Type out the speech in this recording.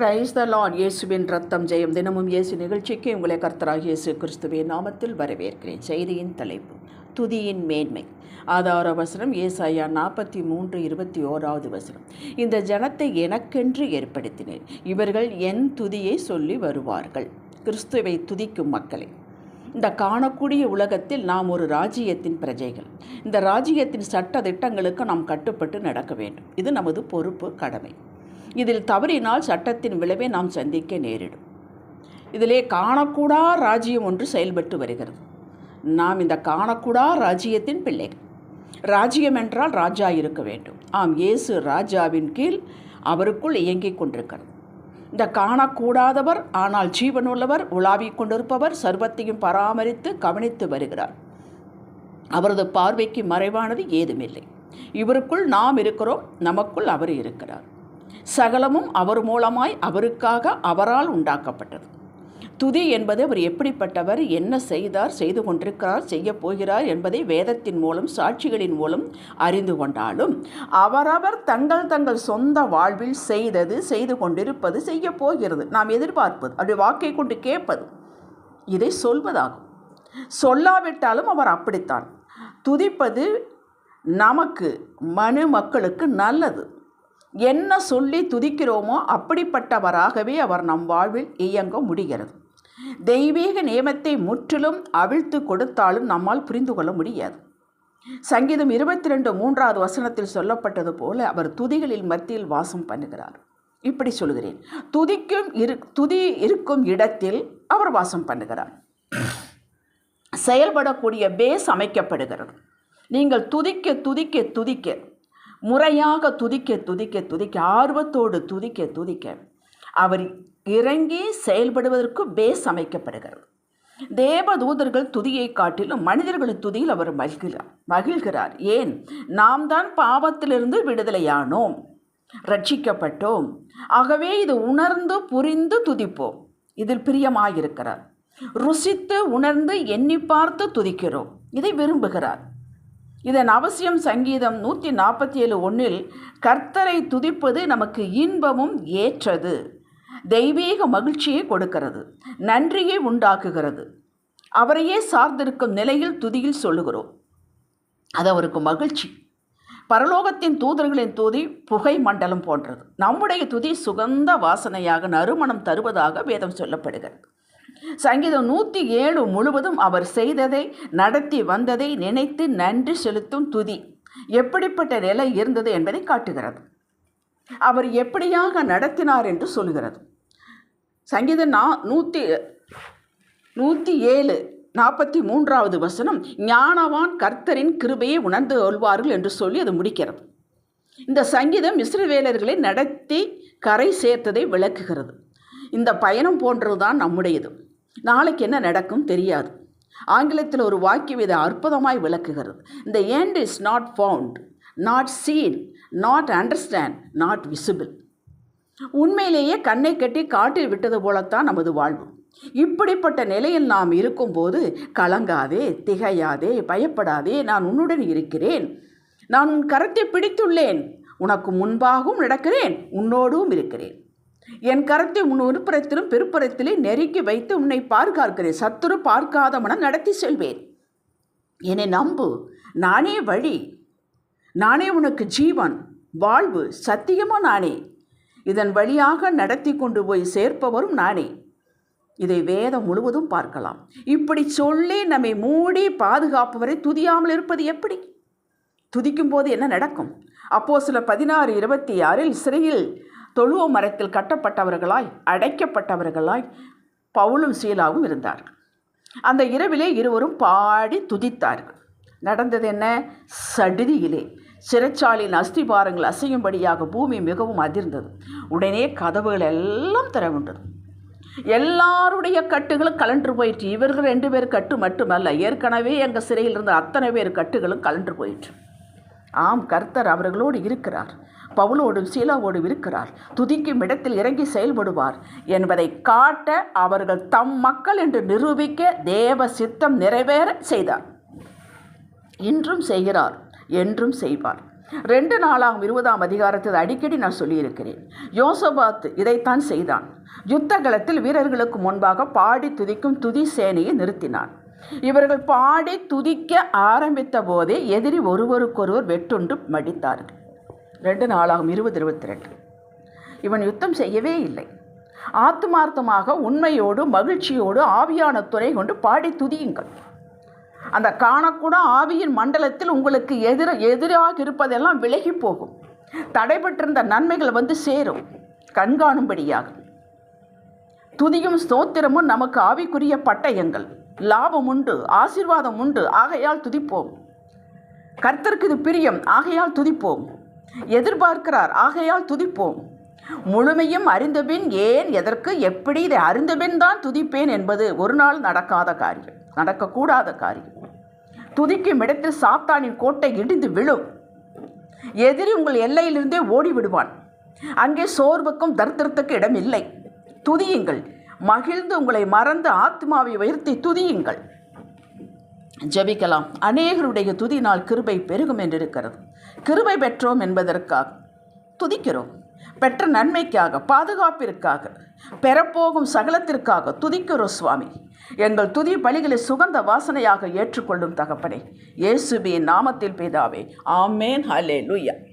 Praise the Lord இயேசுவின் ரத்தம் ஜெயம் தினமும் இயேசு நிகழ்ச்சிக்கு உங்களை கர்த்தராக இயேசு கிறிஸ்துவின் நாமத்தில் வரவேற்கிறேன். செய்தியின் தலைப்பு துதியின் மேன்மை. ஆதார வசனம் ஏசாயா நாற்பத்தி மூன்று இருபத்தி ஓராவது வசனம். இந்த ஜனத்தை எனக்கென்று ஏற்படுத்தினேன் இவர்கள் என் துதியை சொல்லி வருவார்கள். கிறிஸ்துவை துதிக்கும் மக்களை இந்த காணக்கூடிய உலகத்தில் நாம் ஒரு ராஜ்யத்தின் பிரஜைகள். இந்த ராஜ்யத்தின் சட்ட திட்டங்களுக்கு நாம் கட்டுப்பட்டு நடக்க வேண்டும். இது நமது பொறுப்பு கடமை. இதில் தவறினால் சட்டத்தின் விளைவை நாம் சந்திக்க நேரிடும். இதிலே காணக்கூடா ராஜ்யம் ஒன்று செயல்பட்டு வருகிறது. நாம் இந்த காணக்கூடா ராஜ்யத்தின் பிள்ளைகள். ராஜ்யம் என்றால் ராஜா இருக்க வேண்டும். ஆம் இயேசு ராஜாவின் கீழ் அவருக்குள் இயங்கிக் கொண்டிருக்கிறது இந்த காணக்கூடாதவர் ஆனால் ஜீவனுள்ளவர் உலாவிக் கொண்டிருப்பவர் சர்வத்தையும் பராமரித்து கவனித்து வருகிறார். அவரது பார்வைக்கு மறைவானது ஏதுமில்லை. இவருக்குள் நாம் இருக்கிறோம் நமக்குள் அவர் இருக்கிறார். சகலமும் அவர் மூலமாய் அவருக்காக அவரால் உண்டாக்கப்பட்டது. துதி என்பது அவர் எப்படிப்பட்டவர் என்ன செய்தார் செய்து கொண்டிருக்கிறார் செய்ய போகிறார் என்பதை வேதத்தின் மூலம் சாட்சிகளின் மூலம் அறிந்து கொண்டாலும் அவரவர் தங்கள் தங்கள் சொந்த வாழ்வில் செய்தது செய்து கொண்டிருப்பது செய்ய போகிறது. நாம் எதிர்பார்ப்பது அப்படி வாக்கை கொண்டு கேட்பது இதை சொல்வதாகும். சொல்லாவிட்டாலும் அவர் அப்படித்தான். துதிப்பது நமக்கு மனு மக்களுக்கு நல்லது. என்ன சொல்லி துதிக்கிறோமோ அப்படிப்பட்டவராகவே அவர் நம் வாழ்வில் இயங்க முடிகிறது. தெய்வீக நியமத்தை முற்றிலும் அவிழ்த்து கொடுத்தாலும் நம்மால் புரிந்து கொள்ள முடியாது. சங்கீதம் இருபத்தி ரெண்டு மூன்றாவது வசனத்தில் சொல்லப்பட்டது போல அவர் துதிகளில் மத்தியில் வாசம் பண்ணுகிறார். இப்படி சொல்கிறேன் துதிக்கும் இரு துதி இருக்கும் இடத்தில் அவர் வாசம் பண்ணுகிறார். செயல்படக்கூடிய பேஸ் அமைக்கப்படுகிறது. நீங்கள் துதிக்க துதிக்க துதிக்க முறையாக துதிக்க துதிக்க துதிக்க ஆர்வத்தோடு துதிக்க துதிக்க அவர் இறங்கி செயல்படுவதற்கு பேஸ் அமைக்கப்படுகிறது. தேவதூதர்கள் துதியை காட்டிலும் மனிதர்களின் துதியில் அவர் மகிழ்கிறார் மகிழ்கிறார். ஏன்? நாம் தான் பாவத்திலிருந்து விடுதலையானோம் ரட்சிக்கப்பட்டோம். ஆகவே இது உணர்ந்து புரிந்து துதிப்போம். இதில் பிரியமாயிருக்கிறார். ருசித்து உணர்ந்து எண்ணி பார்த்து துதிக்கிறோம். இதை விரும்புகிறார். இதன் அவசியம் சங்கீதம் நூற்றி நாற்பத்தி ஏழு ஒன்றில் கர்த்தரை துதிப்பது நமக்கு இன்பமும் ஏற்றது. தெய்வீக மகிழ்ச்சியை கொடுக்கிறது. நன்றியை உண்டாக்குகிறது. அவரையே சார்ந்திருக்கும் நிலையில் துதியில் சொல்லுகிறோம். அது அவருக்கு மகிழ்ச்சி. பரலோகத்தின் தூதர்களின் துதி புகை மண்டலம் போன்றது. நம்முடைய துதி சுகந்த வாசனையாக நறுமணம் தருவதாக வேதம் சொல்லப்படுகிறது. சங்கீதம் நூற்றி ஏழு முழுவதும் அவர் செய்ததை நடத்தி வந்ததை நினைத்து நன்றி செலுத்தும் துதி எப்படிப்பட்ட நிலை இருந்தது என்பதை காட்டுகிறது. அவர் எப்படியாக நடத்தினார் என்று சொல்கிறது சங்கீதம் நா நூற்றி நூற்றி ஏழு நாற்பத்தி மூன்றாவது வசனம் ஞானவான் கர்த்தரின் கிருபையை உணர்ந்து கொள்வார்கள் என்று சொல்லி அது முடிக்கிறது. இந்த சங்கீதம் இஸ்ரவேலர்களை நடத்தி கரை சேர்த்ததை விளக்குகிறது. இந்த பயணம் போன்றதுதான் நம்முடையது. நாளைக்கு என்ன நடக்கும் தெரியாது. ஆங்கிலத்தில் ஒரு வாக்கியம் இதை அற்புதமாய் விளக்குகிறது. இந்த and is not found not seen not understand not visible உண்மையிலேயே கண்ணை கட்டி காட்டில் விட்டது போலத்தான் நமது வாழ்வு. இப்படிப்பட்ட நிலையில் நாம் இருக்கும்போது கலங்காதே திகையாதே பயப்படாதே நான் உன்னுடன் இருக்கிறேன். நான் உன் கரத்தை பிடித்துள்ளேன். உனக்கு முன்பாகவும் நடக்கிறேன் உன்னோடும் இருக்கிறேன். என் கரத்தை உன் உருப்புறத்திலும் பெருப்புறத்திலே நெருக்கி வைத்து உன்னை பார்க்கிறேன் சத்துரு பார்க்காதவன நடத்தி செல்வேன். என்னை நம்பு. நானே வழி. நானே உனக்கு ஜீவன். வாழ்வு. சத்தியமும் நானே. இதன் வழியாக நடத்தி கொண்டு போய் சேர்ப்பவரும் நானே. இதை வேதம் முழுவதும் பார்க்கலாம். இப்படி சொல்லி நம்மை மூடி பாதுகாப்பவரை துதியாமல் இருப்பது எப்படி? துதிக்கும் போது என்ன நடக்கும்? அப்போ சில பதினாறு இருபத்தி ஆறில் சிறையில் தொழுவ மரத்தில் கட்டப்பட்டவர்களாய் அடைக்கப்பட்டவர்களாய் பவுலும் சீலாவும் இருந்தார்கள். அந்த இரவிலே இருவரும் பாடி துதித்தார்கள். நடந்தது என்ன? சடுதியிலே. சிறைச்சாலின் அஸ்திபாரங்கள் அசையும்படியாக பூமி மிகவும் அதிர்ந்தது. உடனே கதவுகள் எல்லாம் திறவுண்டது. எல்லாருடைய கட்டுகளும் கலன்று போயிற்று. இவர்கள் ரெண்டு பேர் கட்டு மட்டுமல்ல. ஏற்கனவே எங்கள் சிறையில் இருந்த அத்தனை பேர் கட்டுகளும் கலன்று போயிற்று. ஆம் கர்த்தர் அவர்களோடு இருக்கிறார். பவுலோடும் சீலாவோடும் இருக்கிறார். துதிக்கும் இடத்தில் இறங்கி செயல்படுவார் என்பதை காட்ட அவர்கள் தம் மக்கள் என்று நிரூபிக்க தேவ சித்தம் நிறைவேற செய்தார். இன்றும் செய்கிறார் என்றும் செய்வார். ரெண்டு நாளாகும் இருபதாம் அதிகாரத்தில் அடிக்கடி நான் சொல்லியிருக்கிறேன். யோசபாத் இதைத்தான் செய்தான். யுத்த களத்தில் வீரர்களுக்கு முன்பாக பாடி துதிக்கும் துதி சேனையை நிறுத்தினான். இவர்கள் பாடி துதிக்க ஆரம்பித்த போதே எதிரி ஒருவருக்கொருவர் வெட்டுண்டு மடித்தார்கள். ரெண்டு நாளாகும் இருபது இருபத்தி ரெண்டு இவன் யுத்தம் செய்யவே இல்லை. ஆத்மார்த்தமாக உண்மையோடு மகிழ்ச்சியோடு ஆவியான துணை கொண்டு பாடி துதியுங்கள். அந்த காணக்கூட ஆவியின் மண்டலத்தில் உங்களுக்கு எதிர எதிராக இருப்பதெல்லாம் விலகி போகும். தடைபட்டிருந்த நன்மைகள் வந்து சேரும். கண்காணும்படியாக. துதியும் ஸ்தோத்திரமும் நமக்கு ஆவிக்குரிய பட்டயங்கள். லாபம் உண்டு ஆசீர்வாதம் உண்டு ஆகையால் துதிப்போம். கர்த்தருக்கு இது பிரியம் ஆகையால் துதிப்போம். எதிர்பார்க்கிறார் ஆகையால் துதிப்போம். முழுமையும் அறிந்தபின் ஏன் எதற்கு எப்படி இதை அறிந்தபின் தான் துதிப்பேன் என்பது ஒரு நாள் நடக்காத காரியம் நடக்கக்கூடாத காரியம். துதிக்கும் இடத்தில் சாத்தானின் கோட்டை இடிந்து விழும். எதிரி உங்கள் எல்லையிலிருந்தே ஓடி விடுவான் அங்கே சோர்வுக்கும் தர்த்தத்துக்கு இடம் இல்லை துதியுங்கள். மகிழ்ந்து உங்களை மறந்து ஆத்மாவை உயர்த்தி துதியுங்கள். ஜெபிக்கலாம். அநேகருடைய துதி நாள் கிருபை பெருகும் என்றிருக்கிறது. கிருபை பெற்றோம் என்பதற்காக துதிக்கிறோம். பெற்ற நன்மைக்காக பாதுகாப்பிற்காக பெறப்போகும் சகலத்திற்காக துதிக்கிறோம் சுவாமி. எங்கள் துதி பலிகளை சுகந்த வாசனையாக ஏற்றுக்கொள்ளும் தகப்பனே. இயேசுபியின் நாமத்தில் பிதாவே. ஆமேன். ஹலே லுய்யா